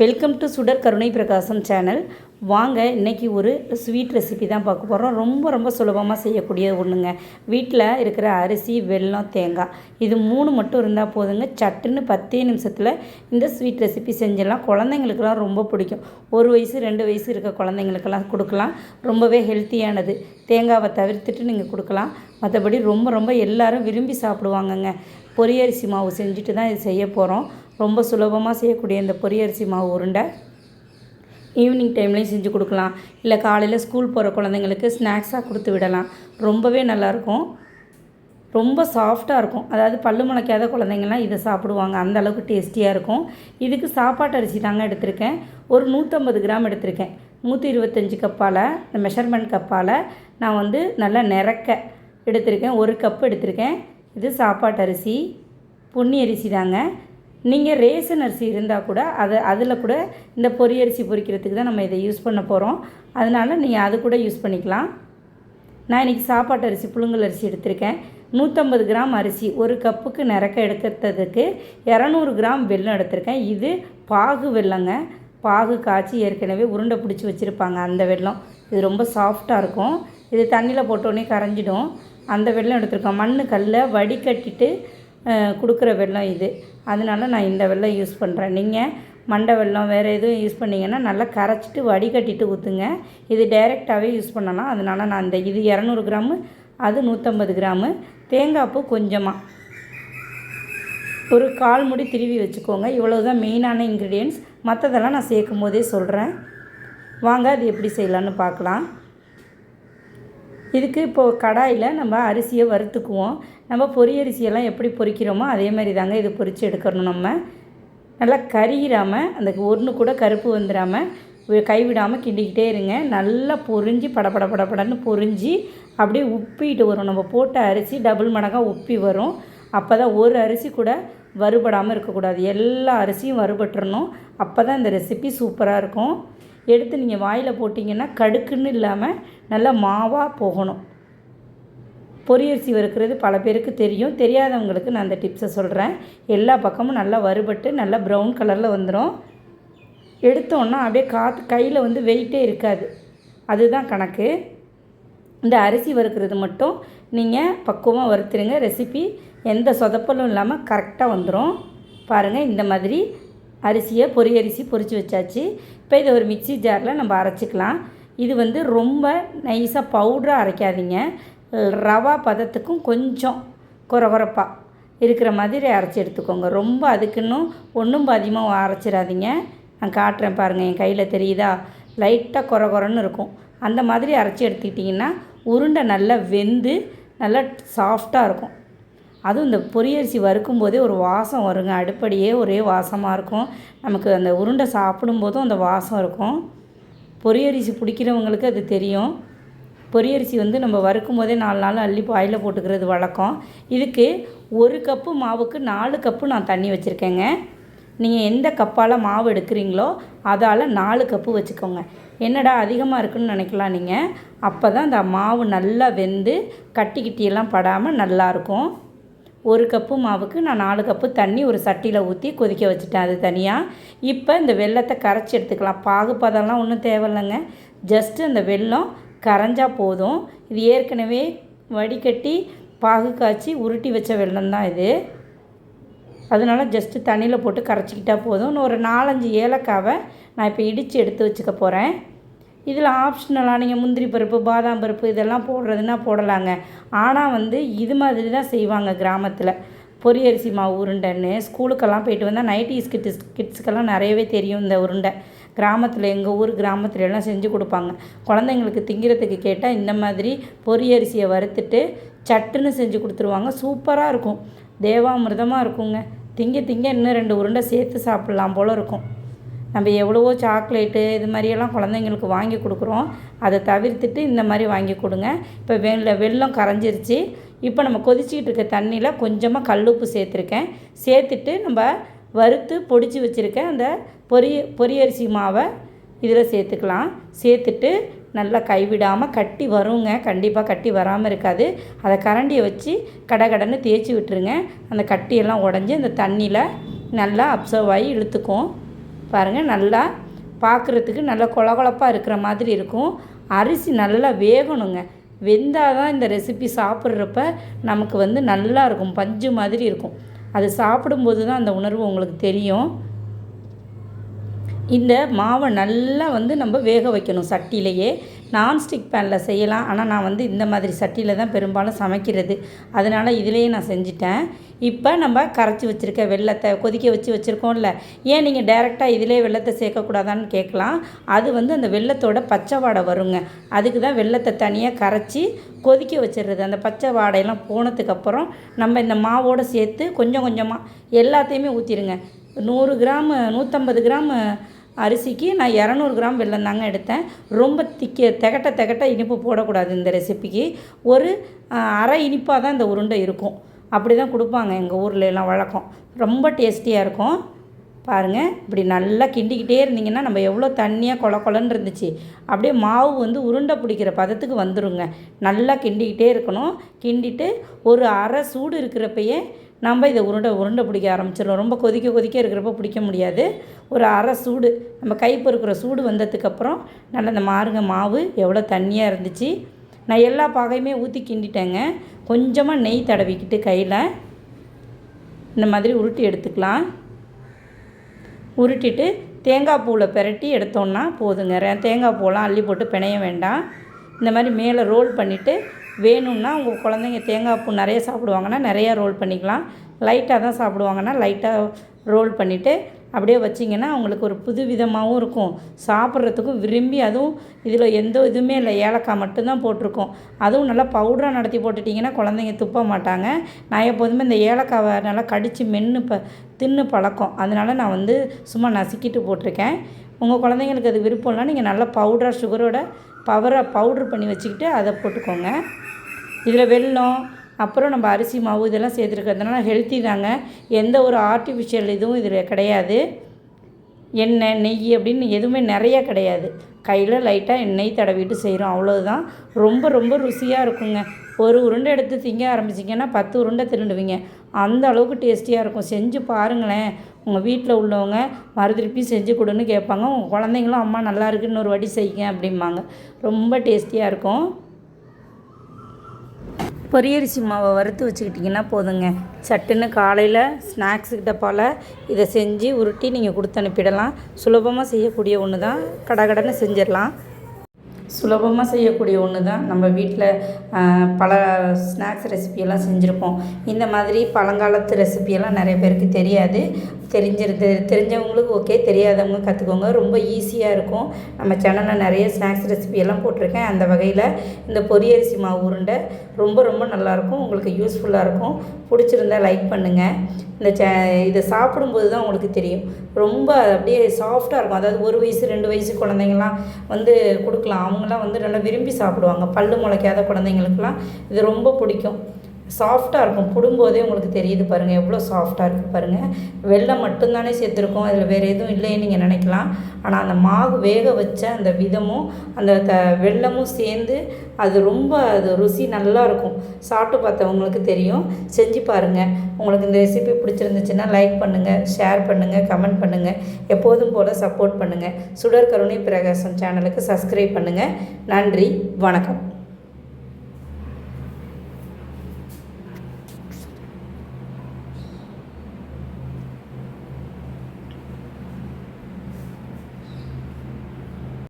Welcome to சுடர் கருணை பிரகாசம் சேனல். வாங்க இன்றைக்கி ஒரு ஸ்வீட் ரெசிபி தான் பார்க்க போகிறோம் ரொம்ப ரொம்ப சுலபமாக செய்யக்கூடிய ஒன்றுங்க வீட்டில் இருக்கிற அரிசி வெல்லம் தேங்காய் இது மூணு மட்டும் இருந்தால் போதுங்க. சட்டுன்னு பத்தே நிமிஷத்தில் இந்த ஸ்வீட் ரெசிபி செஞ்சிடலாம். குழந்தைங்களுக்கெல்லாம் ரொம்ப பிடிக்கும். ஒரு வயசு ரெண்டு வயசு இருக்க குழந்தைங்களுக்கெல்லாம் கொடுக்கலாம். ரொம்பவே ஹெல்த்தியானது. தேங்காவை தவிர்த்துட்டு நீங்கள் கொடுக்கலாம். மற்றபடி ரொம்ப ரொம்ப எல்லாரும் விரும்பி சாப்பிடுவாங்கங்க. பொரியரிசி மாவு செஞ்சுட்டு தான் இது செய்ய போகிறோம் ரொம்ப சுலபமாக செய்யக்கூடிய இந்த பொரியரிசி மாவு உருண்டை. ஈவினிங் டைம்லேயும் செஞ்சு கொடுக்கலாம். இல்லை காலையில் ஸ்கூல் போகிற குழந்தைங்களுக்கு ஸ்நாக்ஸாக கொடுத்து விடலாம். ரொம்பவே நல்லாயிருக்கும். ரொம்ப சாஃப்டாக இருக்கும். அதாவது பல்லு முளைக்காத குழந்தைங்கள்லாம் இதை சாப்பிடுவாங்க. அந்த அளவுக்கு டேஸ்டியாக இருக்கும். இதுக்கு சாப்பாட்டு அரிசி தாங்க எடுத்திருக்கேன். ஒரு நூற்றம்பது கிராம் எடுத்திருக்கேன். நூற்றி இருபத்தஞ்சி கப்பால் இந்த மெஷர்மெண்ட் கப்பால் நான் வந்து நல்லா நிறக்க எடுத்திருக்கேன். ஒரு கப் எடுத்திருக்கேன். இது சாப்பாட்டு அரிசி. பொன்னி அரிசி தாங்க. நீங்கள் ரேசன் அரிசி இருந்தால் கூட அதை அதில் கூட இந்த பொரியரிசி பொரிக்கிறதுக்கு தான் நம்ம இதை யூஸ் பண்ண போகிறோம் அதனால் நீங்கள் அது கூட யூஸ் பண்ணிக்கலாம். நான் இன்றைக்கி சாப்பாட்டு அரிசி புழுங்கல் அரிசி எடுத்திருக்கேன். நூற்றம்பது கிராம் அரிசி ஒரு கப்புக்கு நிறக்க எடுக்கிறதுக்கு இரநூறு கிராம் வெல்லம் எடுத்திருக்கேன். இது பாகு வெல்லங்க. பாகு காய்ச்சி ஏற்கனவே உருண்டை பிடிச்சி வச்சுருப்பாங்க அந்த வெள்ளம் இது ரொம்ப சாஃப்டாக இருக்கும். இது தண்ணியில் போட்டோடனே கரைஞ்சிடும். அந்த வெள்ளம் எடுத்திருக்கோம். மண் கல்லில் வடிகட்டிட்டு கொடுக்குற வெள்ளம் இது. அதனால நான் இந்த வெள்ளம் யூஸ் பண்ணுறேன் நீங்கள் மண்டை வெல்லம் வேறு எதுவும் யூஸ் பண்ணிங்கன்னா நல்லா கரைச்சிட்டு வடிகட்டிட்டு ஊற்றுங்க இது டைரெக்டாகவே யூஸ் பண்ணலாம். அதனால நான் இந்த இது இரநூறு கிராமு அது நூற்றம்பது கிராமு. தேங்காய் பூ கொஞ்சமாக ஒரு கால் முடி திருவி வச்சுக்கோங்க. இவ்வளோ தான் மெயினான இன்க்ரீடியன்ஸ். மற்றதெல்லாம் நான் சேர்க்கும் போதே சொல்கிறேன் வாங்க அது எப்படி செய்யலான்னு பார்க்கலாம். இதுக்கு இப்போது கடாயில் நம்ம அரிசியை வறுத்துக்குவோம். நம்ம பொரியரிசியெல்லாம் எப்படி பொரிக்கிறோமோ அதே மாதிரி தாங்க இது பொரித்து எடுக்கணும் நம்ம. நல்லா கரியிறாமல் அந்த ஒன்று கூட கருப்பு வந்துடாமல் கைவிடாமல் கிண்டிக்கிட்டே இருங்க. நல்லா பொரிஞ்சு படபட படபடன்னு பொரிஞ்சு அப்படியே உப்பிட்டு வரும். நம்ம போட்ட அரிசி டபுள் மடங்காக உப்பி வரும். அப்போ தான் ஒரு அரிசி கூட வறுபடாமல் இருக்கக்கூடாது. எல்லா அரிசியும் வறுபட்டுறணும். அப்போ தான் இந்த ரெசிபி சூப்பராக இருக்கும். எடுத்து நீங்கள் வாயில் போட்டிங்கன்னா கடுக்குன்னு இல்லாமல் நல்லா மாவாக போகணும். பொரியரிசி வறுக்கிறது பல பேருக்கு தெரியும். தெரியாதவங்களுக்கு நான் அந்த டிப்ஸை சொல்கிறேன் எல்லா பக்கமும் நல்லா வறுபட்டு நல்லா ப்ரௌன் கலரில் வந்துடும் எடுத்தோன்னா அப்படியே காற்று கையில் வந்து வெயிட்டே இருக்காது. அதுதான் கணக்கு. இந்த அரிசி வறுக்கிறது மட்டும் நீங்கள் பக்குவமாக வறுத்துருங்க. ரெசிபி எந்த சொதப்பலும் இல்லாமல் கரெக்டாக வந்துடும் பாருங்கள் இந்த மாதிரி அரிசியை பொரியரிசி பொரித்து வச்சாச்சு. இப்போ இதை ஒரு மிக்சி ஜாரில் நம்ம அரைச்சிக்கலாம். இது வந்து ரொம்ப நைஸாக பவுடராக அரைக்காதீங்க. ரவா பதத்துக்கும் கொஞ்சம் குறகுறப்பாக இருக்கிற மாதிரி அரைச்சி எடுத்துக்கோங்க. ரொம்ப அதுக்குன்னும் ஒன்றும் பாதியமாக அரைச்சிடாதீங்க. நான் காட்டுறேன் பாருங்கள் என் கையில் தெரியுதா? லைட்டாக குறகுறன்னு இருக்கும். அந்த மாதிரி அரைச்சி எடுத்துக்கிட்டிங்கன்னா உருண்டை நல்லா வெந்து நல்லா சாஃப்டாக இருக்கும். அதுவும் இந்த பொரியரிசி வறுக்கும் போதே ஒரு வாசம் வருங்க. அடுப்படியே ஒரே வாசமாக இருக்கும். நமக்கு அந்த உருண்டை சாப்பிடும்போதும் அந்த வாசம் இருக்கும். பொரியரிசி பிடிக்கிறவங்களுக்கு அது தெரியும். பொரியரிசி வந்து நம்ம வறுக்கும் போதே நாலு நாள் அள்ளி பாயில் போட்டுக்கிறது வழக்கம். இதுக்கு ஒரு கப்பு மாவுக்கு நாலு கப்பு நான் தண்ணி வச்சுருக்கேங்க. நீங்கள் எந்த கப்பால் மாவு எடுக்கிறீங்களோ அதால் நாலு கப்பு வச்சுக்கோங்க. என்னடா அதிகமாக இருக்குன்னு நினைக்கலாம் நீங்கள் அப்போ தான் அந்த மாவு நல்லா வெந்து கட்டி கிட்டியெல்லாம் படாமல் நல்லாயிருக்கும் ஒரு கப்பு மாவுக்கு நான் நாலு கப்பு தண்ணி ஒரு சட்டியில் ஊற்றி கொதிக்க வச்சுட்டேன் அது தனியாக இப்போ இந்த வெள்ளத்தை கரைச்சி எடுத்துக்கலாம். பாகுப்பதெல்லாம் ஒன்றும் தேவையில்லைங்க. ஜஸ்ட்டு அந்த வெல்லம் கரைஞ்சால் போதும். இது ஏற்கனவே வடிகட்டி பாகு காய்ச்சி உருட்டி வச்ச வெல்லம் தான் இது. அதனால் ஜஸ்ட்டு தண்ணியில் போட்டு கரைச்சிக்கிட்டால் போதும். இன்னும் ஒரு நாலஞ்சு ஏலக்காவை நான் இப்போ இடித்து எடுத்து வச்சுக்க போகிறேன் இதில் ஆப்ஷனலாக நீங்கள் முந்திரி பருப்பு பாதாம் பருப்பு இதெல்லாம் போடுறதுன்னா போடலாங்க. ஆனால் வந்து இது மாதிரி தான் செய்வாங்க கிராமத்தில். பொரியரிசி மாவு உருண்டைன்னு ஸ்கூலுக்கெல்லாம் போயிட்டு வந்தால் நைட்டிஸ் கிட்ஸ் கிட்ஸுக்கெல்லாம் நிறையவே தெரியும் இந்த உருண்டை. கிராமத்தில் எங்கள் ஊர் கிராமத்துல எல்லாம் செஞ்சு கொடுப்பாங்க. குழந்தைங்களுக்கு திங்கிறதுக்கு கேட்டால் இந்த மாதிரி பொரியரிசியை வறுத்துட்டு சட்டுன்னு செஞ்சு கொடுத்துருவாங்க. சூப்பராக இருக்கும். தேவாமிர்தமாக இருக்குங்க. திங்க திங்க இன்னும் ரெண்டு உருண்டை சேர்த்து சாப்பிட்லாம் போல் இருக்கும். நம்ம எவ்வளவோ சாக்லேட்டு இது மாதிரியெல்லாம் குழந்தைங்களுக்கு வாங்கி கொடுக்குறோம். அதை தவிர்த்துட்டு இந்த மாதிரி வாங்கி கொடுங்க. இப்போ வெள்ள வெள்ளம் கரைஞ்சிருச்சு. இப்போ நம்ம கொதிச்சிக்கிட்டு இருக்க தண்ணியில் கொஞ்சமாக கல்லுப்பு சேர்த்துருக்கேன். சேர்த்துட்டு நம்ம வறுத்து பொடிச்சு வச்சுருக்கேன் அந்த பொரிய பொரியரிசி மாவை இதில் சேர்த்துக்கலாம். சேர்த்துட்டு நல்லா கைவிடாமல் கட்டி வருங்க. கண்டிப்பாக கட்டி வராமல் இருக்காது. அதை கரண்டியை வச்சு கடகடன்னு தேய்ச்சி விட்டுருங்க. அந்த கட்டியெல்லாம் உடஞ்சி அந்த தண்ணியில் நல்லா அப்சர்வ் ஆகி இழுத்துக்கும். பாருங்கள் நல்லா பார்க்குறதுக்கு நல்லா கொழகொழப்பாக இருக்கிற மாதிரி இருக்கும். அரிசி நல்லா வேகணுங்க. வெந்தால் தான் இந்த ரெசிபி சாப்பிட்றப்ப நமக்கு வந்து நல்லா இருக்கும் பஞ்சு மாதிரி இருக்கும். அது சாப்பிடும்போது தான் அந்த உணர்வு உங்களுக்கு தெரியும். இந்த மாவை நல்லா வந்து நம்ம வேக வைக்கணும் சட்டியிலையே. நான்ஸ்டிக் பேனில் செய்யலாம். ஆனால் நான் வந்து இந்த மாதிரி சட்டியில் தான் பெரும்பாலும் சமைக்கிறது. அதனால் இதிலேயே நான் செஞ்சிட்டேன். இப்போ நம்ம கரைச்சி வச்சுருக்க வெள்ளத்தை கொதிக்க வச்சு வச்சுருக்கோம்ல. ஏன் நீங்கள் டைரெக்டாக இதிலே வெள்ளத்தை சேர்க்கக்கூடாதான்னு கேட்கலாம். அது வந்து அந்த வெள்ளத்தோட பச்சை வாடை வருங்க. அதுக்கு தான் வெள்ளத்தை தனியாக கரைச்சி கொதிக்க வச்சிடுறது. அந்த பச்சை வாடையெல்லாம் போனதுக்கப்புறம் நம்ம இந்த மாவோடு சேர்த்து கொஞ்சம் கொஞ்சமாக எல்லாத்தையுமே ஊற்றிடுங்க நூறு கிராம் நூற்றம்பது கிராம் அரிசிக்கு நான் இரநூறு கிராம் வெல்லம் தாங்க எடுத்தேன். ரொம்ப திக்க திகட்ட திகட்ட இனிப்பு போடக்கூடாது இந்த ரெசிபிக்கு ஒரு அரை இனிப்பாக தான் இந்த உருண்டை இருக்கும். அப்படி தான் கொடுப்பாங்க எங்கள் ஊரில் எல்லாம் வழக்கம். ரொம்ப டேஸ்டியாக இருக்கும். பாருங்கள் இப்படி நல்லா கிண்டிக்கிட்டே இருந்தீங்கன்னா நம்ம எவ்வளோ தண்ணியாக கொல கொலன்னு இருந்துச்சு. அப்படியே மாவு வந்து உருண்டை பிடிக்கிற பதத்துக்கு வந்துடுங்க நல்லா கிண்டிக்கிட்டே இருக்கணும். கிண்டிட்டு ஒரு அரை சூடு இருக்கிறப்பயே நம்ம இதை உருண்டை உருண்டை பிடிக்க ஆரம்பிச்சிடலாம் ரொம்ப கொதிக்க கொதிக்க இருக்கிறப்ப பிடிக்க முடியாது. ஒரு அரை சூடு நம்ம கை பொறுக்கிற சூடு வந்ததுக்கப்புறம் நல்லா இந்த மாருங்க மாவு எவ்வளோ தண்ணியாக இருந்துச்சு. நான் எல்லா பாகையுமே ஊற்றி கிண்டிட்டேங்க. கொஞ்சமாக நெய் தடவிக்கிட்டு கையில். இந்த மாதிரி உருட்டி எடுத்துக்கலாம். உருட்டிட்டு தேங்காய் பூவில் பெரட்டி எடுத்தோன்னா போதுங்க. தேங்காய் பூலாம் அள்ளி போட்டு பிணைய வேண்டாம். இந்த மாதிரி மேலே ரோல் பண்ணிவிட்டு வேணும்னா உங்கள் குழந்தைங்க தேங்காய் பூ நிறைய சாப்பிடுவாங்கன்னா நிறையா ரோல் பண்ணிக்கலாம். லைட்டாக தான் சாப்பிடுவாங்கன்னா லைட்டாக ரோல் பண்ணிவிட்டு அப்படியே வச்சிங்கன்னா அவங்களுக்கு ஒரு புது விதமாகவும் இருக்கும். சாப்பிட்றதுக்கும் விரும்பி அதுவும் இதில் எந்த இதுவுமே இல்லை. ஏலக்காய் மட்டும்தான் போட்டிருக்கோம். அதுவும் நல்லா பவுடராக நடத்தி போட்டுட்டிங்கன்னா குழந்தைங்க துப்ப மாட்டாங்க. நான் எப்போதுமே இந்த ஏலக்காவை நல்லா கடித்து மென்று ப தின்னு பழக்கம். அதனால் நான் வந்து சும்மா நசுக்கிட்டு போட்டிருக்கேன். உங்கள் குழந்தைங்களுக்கு அது விருப்பம்னா நீங்கள் நல்லா பவுடராக சுகரோட பவரை பவுட்ரு பண்ணி வச்சுக்கிட்டு அதை போட்டுக்கோங்க. இதில் வெல்லம் அப்புறம் நம்ம அரிசி மாவு இதெல்லாம் சேர்த்துருக்கிறதுனால ஹெல்த்தி தாங்க. எந்த ஒரு ஆர்டிஃபிஷியல் இதுவும் இதில் கிடையாது. எண்ணெய் நெய் அப்படின்னு எதுவுமே நிறையா கிடையாது. கையில் லைட்டாக எண்ணெய் தடவிட்டு செய்கிறோம். அவ்வளோதான் ரொம்ப ரொம்ப ருசியாக இருக்குங்க. ஒரு உருண்டை எடுத்து திங்க ஆரம்பிச்சிங்கன்னா பத்து உருண்டை திருண்டுவீங்க அந்த அளவுக்கு டேஸ்டியாக இருக்கும். செஞ்சு பாருங்களேன். உங்கள் வீட்டில் உள்ளவங்க மறுதிருப்பி செஞ்சு கொடுன்னு கேட்பாங்க. உங்கள் குழந்தைங்களும் அம்மா நல்லா இருக்குன்னு ஒரு வாட்டி செய்யுங்க அப்படிம்பாங்க. ரொம்ப டேஸ்டியாக இருக்கும். பொரியரிசி மாவை வறுத்து வச்சுக்கிட்டிங்கன்னா போதுங்க. சட்டுன்னு காலையில் ஸ்நாக்ஸுக்கிட்ட டப்பாவில் இதை செஞ்சு உருட்டி நீங்கள் கொடுத்து அனுப்பிடலாம். சுலபமாக செய்யக்கூடிய ஒன்று தான் கடகடன்னு செஞ்சிடலாம். சுலபமாக செய்யக்கூடிய ஒன்று தான் நம்ம வீட்டில் பல ஸ்நாக்ஸ் ரெசிபியெல்லாம் செஞ்சுருப்போம். இந்த மாதிரி பழங்காலத்து ரெசிபியெல்லாம் நிறைய பேருக்கு தெரியாது. தெரிஞ்சிருந்து தெரிஞ்சவங்களுக்கு ஓகே தெரியாதவங்க கற்றுக்கோங்க ரொம்ப ஈஸியாக இருக்கும். நம்ம சேனலில் நிறைய ஸ்நாக்ஸ் ரெசிபியெல்லாம் போட்டிருக்கேன். அந்த வகையில் இந்த பொரியரிசி மாவு உருண்டை ரொம்ப ரொம்ப நல்லாயிருக்கும் உங்களுக்கு யூஸ்ஃபுல்லாக இருக்கும். பிடிச்சிருந்தா லைக் பண்ணுங்கள் இந்த சே இதை சாப்பிடும்போது தான் உங்களுக்கு தெரியும். ரொம்ப அப்படியே சாஃப்டாக இருக்கும். அதாவது ஒரு வயசு ரெண்டு வயசு குழந்தைங்கலாம் வந்து கொடுக்கலாம். அவங்களாம் வந்து நல்லா விரும்பி சாப்பிடுவாங்க. பல்லு முளைக்காத குழந்தைங்களுக்குலாம் இது ரொம்ப பிடிக்கும். சாஃப்டாக இருக்கும். பிடும்போதே உங்களுக்கு தெரியுது பாருங்கள் எவ்வளோ சாஃப்டாக இருக்குது பாருங்கள் வெள்ளம் மட்டும்தானே சேர்த்துருக்கோம். அதில் வேறு எதுவும் இல்லைன்னு நீங்கள் நினைக்கலாம். ஆனால் அந்த மாவு வேக வச்ச அந்த விதமும் அந்த த வெள்ளமும் சேர்ந்து அது ரொம்ப அது ருசி நல்லா இருக்கும். சாப்பிட்டு பார்த்தவங்களுக்கு தெரியும். செஞ்சு பாருங்கள் உங்களுக்கு இந்த ரெசிபி பிடிச்சிருந்துச்சுன்னா லைக் பண்ணுங்கள் ஷேர் பண்ணுங்கள் கமெண்ட் பண்ணுங்கள் எப்போதும் போல் சப்போர்ட் பண்ணுங்கள் சுடர் கருணை பிரகாசம் சேனலுக்கு சப்ஸ்கிரைப் பண்ணுங்கள் நன்றி வணக்கம்.